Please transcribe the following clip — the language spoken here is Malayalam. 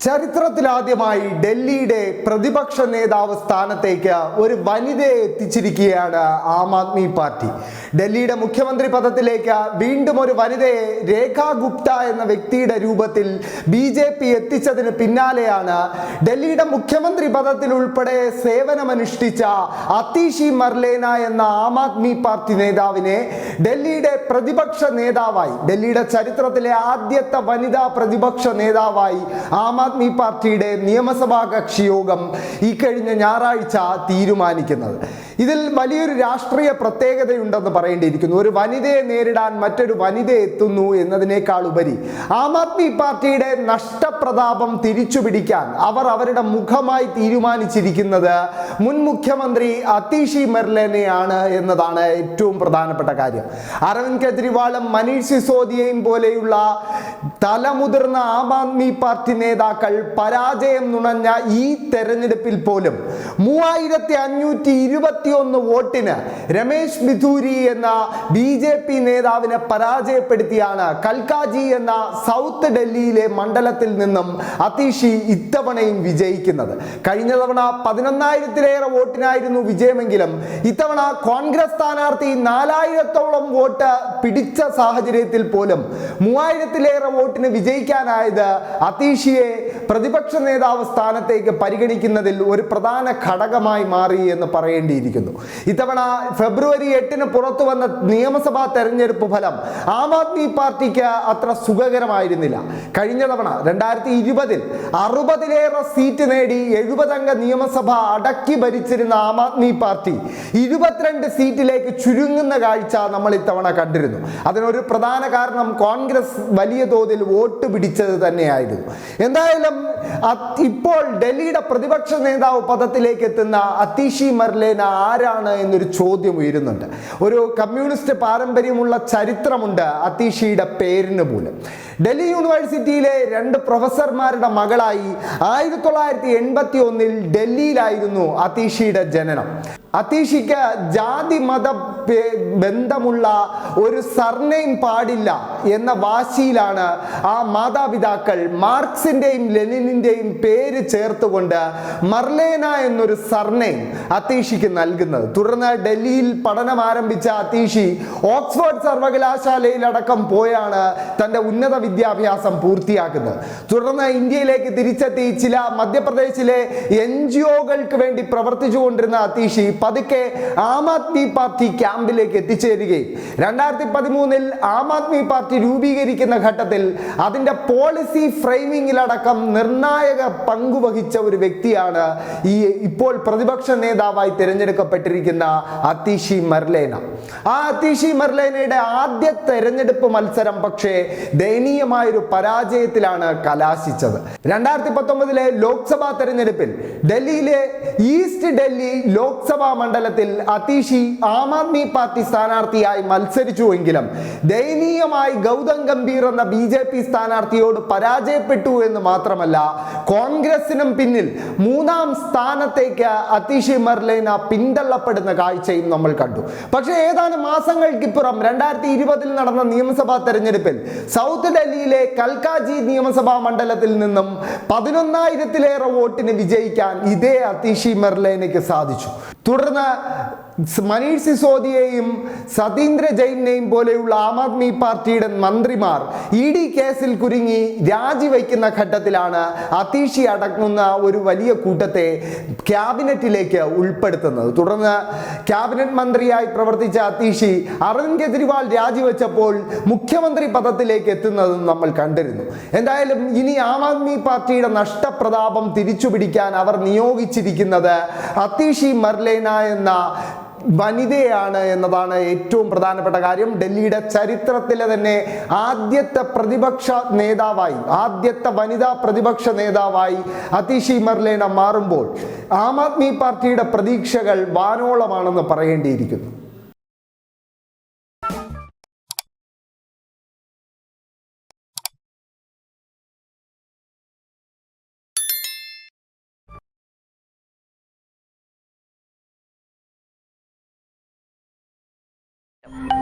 ചരിത്രത്തിലാദ്യമായി ഡൽഹിയുടെ പ്രതിപക്ഷ നേതാവ് സ്ഥാനത്തേക്ക് ഒരു വനിതയെ എത്തിച്ചിരിക്കുകയാണ് ആം ആദ്മി പാർട്ടി. ഡൽഹിയുടെ മുഖ്യമന്ത്രി പദത്തിലേക്ക് വീണ്ടും ഒരു വനിതയെ രേഖ ഗുപ്ത എന്ന വ്യക്തിയുടെ രൂപത്തിൽ ബി ജെ പി എത്തിച്ചതിന് പിന്നാലെയാണ് ഡൽഹിയുടെ മുഖ്യമന്ത്രി പദത്തിൽ ഉൾപ്പെടെ സേവനമനുഷ്ഠിച്ച അതീഷി മർലേന എന്ന ആം ആദ്മി പാർട്ടി നേതാവിനെ ഡൽഹിയുടെ പ്രതിപക്ഷ നേതാവായി ഡൽഹിയുടെ ചരിത്രത്തിലെ ആദ്യത്തെ വനിതാ പ്രതിപക്ഷ നേതാവായി ആം ആദ്മി പാർട്ടിയുടെ നിയമസഭാ കക്ഷി യോഗം ഈ കഴിഞ്ഞ ഞായറാഴ്ച തീരുമാനിക്കുന്നത്. ഇതിൽ വലിയൊരു രാഷ്ട്രീയ പ്രത്യേകതയുണ്ടെന്ന് പറയേണ്ടിയിരിക്കുന്നു. ഒരു വനിതയെ നേരിടാൻ മറ്റൊരു വനിത എത്തുന്നു എന്നതിനേക്കാൾ ഉപരി ആം ആദ്മി പാർട്ടിയുടെ നഷ്ടപ്രതാപം തിരിച്ചു പിടിക്കാൻ അവർ അവരുടെ മുഖമായി തീരുമാനിച്ചിരിക്കുന്നത് മുൻ മുഖ്യമന്ത്രി അതീഷി മെർലേനെയാണ് എന്നതാണ് ഏറ്റവും പ്രധാനപ്പെട്ട കാര്യം. അരവിന്ദ് കെജ്രിവാളും മനീഷ് സിസോദിയയും പോലെയുള്ള തലമുതിർന്ന ആം ആദ്മി പാർട്ടി നേതാക്കൾ പരാജയം നുണഞ്ഞ ഈ തെരഞ്ഞെടുപ്പിൽ പോലും മൂവായിരത്തി അഞ്ഞൂറ്റി ഇരുപത്തിയൊന്ന് വോട്ടിന് രമേശ് ബിധൂരി എന്ന ബി ജെ പി നേതാവിനെ പരാജയപ്പെടുത്തിയാണ് കൽക്കാജി എന്ന സൗത്ത് ഡൽഹിയിലെ മണ്ഡലത്തിൽ നിന്നും അതീഷി ഇത്തവണയും വിജയിക്കുന്നത്. കഴിഞ്ഞ തവണ പതിനൊന്നായിരത്തിലേറെ വോട്ടിനായിരുന്നു വിജയമെങ്കിലും ഇത്തവണ കോൺഗ്രസ് സ്ഥാനാർത്ഥി നാലായിരത്തോളം വോട്ട് പിടിച്ച സാഹചര്യത്തിൽ പോലും മൂവായിരത്തിലേറെ വോട്ടിന് വിജയിക്കാനായത് അതീഷിയെ പ്രതിപക്ഷ നേതാവ് സ്ഥാനത്തേക്ക് പരിഗണിക്കുന്നതിൽ ഒരു പ്രധാന ഘടകമായി മാറി എന്ന് പറയേണ്ടിയിരിക്കുന്നു. ഇത്തവണ ഫെബ്രുവരി എട്ടിന് പുറത്തു വന്ന നിയമസഭാ തെരഞ്ഞെടുപ്പ് ഫലം ആം ആദ്മി പാർട്ടിക്ക് അത്ര സുഖകരമായിരുന്നില്ല. കഴിഞ്ഞ തവണ രണ്ടായിരത്തി ഇരുപതിൽ അറുപതിലേറെ സീറ്റ് നേടി എഴുപതംഗ നിയമസഭ അടക്കി ഭരിച്ചിരുന്ന ആം ആദ്മി പാർട്ടി ഇരുപത്തിരണ്ട് സീറ്റിലേക്ക് ചുരുങ്ങുന്ന കാഴ്ച നമ്മൾ ഇത്തവണ കണ്ടിരുന്നു. അതിനൊരു പ്രധാന കാരണം കോൺഗ്രസ് വലിയ തോതിൽ വോട്ട് പിടിച്ചത് തന്നെയായിരുന്നു. എന്തായാലും അത് ഇപ്പോൾ ഡൽഹിയുടെ പ്രതിപക്ഷ നേതാവ് പദത്തിലേക്ക് എത്തുന്ന അതീഷി മർലേന ആരാണ് എന്നൊരു ചോദ്യം ഉയരുന്നുണ്ട്. ഒരു കമ്മ്യൂണിസ്റ്റ് പാരമ്പര്യമുള്ള ചരിത്രമുണ്ട് അതീഷിയുടെ പേരിന് പോലും. ഡൽഹി യൂണിവേഴ്സിറ്റിയിലെ രണ്ട് പ്രൊഫസർമാരുടെ മകളായി ആയിരത്തി തൊള്ളായിരത്തി എൺപത്തി ഒന്നിൽ ഡൽഹിയിലായിരുന്നു അതീഷിയുടെ ജനനം. അതീഷിക്ക് ജാതി മത ബന്ധമുള്ള ഒരു സർനെയിം പാടില്ല എന്ന വാശിയിലാണ് ആ മാതാപിതാക്കൾ മാർക്സിന്റെയും ലെനിനിന്റെയും പേര് ചേർത്തുകൊണ്ട് മർലേന എന്നൊരു സർനെയിം അതീഷിക്ക് നൽകുന്നത്. തുടർന്ന് ഡൽഹിയിൽ പഠനം ആരംഭിച്ച അതീഷി ഓക്സ്ഫോർഡ് സർവകലാശാലയിലടക്കം പോയാണ് തന്റെ ഉന്നത വിദ്യാഭ്യാസം പൂർത്തിയാക്കുന്നത്. തുടർന്ന് ഇന്ത്യയിലേക്ക് തിരിച്ചെത്തി ചില മധ്യപ്രദേശിലെ എൻ ജി ഒകൾക്ക് വേണ്ടി പ്രവർത്തിച്ചുകൊണ്ടിരുന്ന അതീഷി പതുക്കെ ആം ആദ്മി പാർട്ടി ക്യാമ്പിലേക്ക് എത്തിച്ചേരുകയും. രണ്ടായിരത്തി പതിമൂന്നിൽ ആം ആദ്മി പാർട്ടി രൂപീകരിക്കുന്ന ഘട്ടത്തിൽ അതിന്റെ പോളിസി ഫ്രെയിമിങ്ങിലടക്കം നിർണായക പങ്കുവഹിച്ച ഒരു വ്യക്തിയാണ് ഈ ഇപ്പോൾ പ്രതിപക്ഷ നേതാവായി തിരഞ്ഞെടുക്കപ്പെട്ടിരിക്കുന്ന അതീഷി മെർലേന. ആ അതീഷി മെർലേനയുടെ ആദ്യ തെരഞ്ഞെടുപ്പ് മത്സരം പക്ഷേ ദയനീയമായൊരു പരാജയത്തിലാണ് കലാശിച്ചത്. രണ്ടായിരത്തി പത്തൊമ്പതിലെ ലോക്സഭാ തെരഞ്ഞെടുപ്പിൽ ഡൽഹിയിലെ ഈസ്റ്റ് ഡൽഹി ലോക്സഭാ മണ്ഡലത്തിൽ അതീഷി ആം ആദ്മി പാർട്ടി സ്ഥാനാർത്ഥിയായി മത്സരിച്ചുവെങ്കിലും ദയനീയമായി ഗൗതം ഗംഭീർ എന്ന ബി ജെ പി സ്ഥാനാർത്ഥിയോട് പരാജയപ്പെട്ടു എന്ന് മാത്രമല്ല കോൺഗ്രസിനും പിന്നിൽ മൂന്നാം സ്ഥാനത്തേക്ക് അതീഷി മർലേന പിന്തള്ളപ്പെടുന്ന കാഴ്ചയും നമ്മൾ കണ്ടു. പക്ഷേ ഏതാനും മാസങ്ങൾക്കിപ്പുറം രണ്ടായിരത്തി ഇരുപതിൽ നടന്ന നിയമസഭാ തെരഞ്ഞെടുപ്പിൽ സൗത്ത് ഡൽഹിയിലെ കൽക്കാജി നിയമസഭാ മണ്ഡലത്തിൽ നിന്നും പതിനൊന്നായിരത്തിലേറെ വോട്ടിന് വിജയിക്കാൻ ഇതേ അതീഷി മെർലേനയ്ക്ക് സാധിച്ചു. തുടർന്ന് മനീഷ് സിസോദിയെയും സതീന്ദ്ര ജെയിനെയും പോലെയുള്ള ആം ആദ്മി പാർട്ടിയുടെ മന്ത്രിമാർ ഇ ഡി കേസിൽ കുരുങ്ങി രാജിവെക്കുന്ന ഘട്ടത്തിലാണ് അതീഷി അടങ്ങുന്ന ഒരു വലിയ കൂട്ടത്തെ ക്യാബിനറ്റിലേക്ക് ഉൾപ്പെടുത്തുന്നത്. തുടർന്ന് ക്യാബിനറ്റ് മന്ത്രിയായി പ്രവർത്തിച്ച അതീഷി അരവിന്ദ് കെജ്രിവാൾ രാജിവെച്ചപ്പോൾ മുഖ്യമന്ത്രി പദത്തിലേക്ക് എത്തുന്നതും നമ്മൾ കണ്ടിരുന്നു. എന്തായാലും ഇനി ആം ആദ്മി പാർട്ടിയുടെ നഷ്ടപ്രതാപം തിരിച്ചുപിടിക്കാൻ അവർ നിയോഗിച്ചിരിക്കുന്നത് അതീഷി മർലേന എന്ന വനിതയാണ് എന്നതാണ് ഏറ്റവും പ്രധാനപ്പെട്ട കാര്യം. ഡൽഹിയുടെ ചരിത്രത്തിലെ തന്നെ ആദ്യത്തെ പ്രതിപക്ഷ നേതാവായി ആദ്യത്തെ വനിതാ പ്രതിപക്ഷ നേതാവായി അതീഷി മർലേന മാറുമ്പോൾ ആം ആദ്മി പാർട്ടിയുടെ പ്രതീക്ഷകൾ വാനോളമാണെന്ന് പറയേണ്ടിയിരിക്കുന്നു. Yep.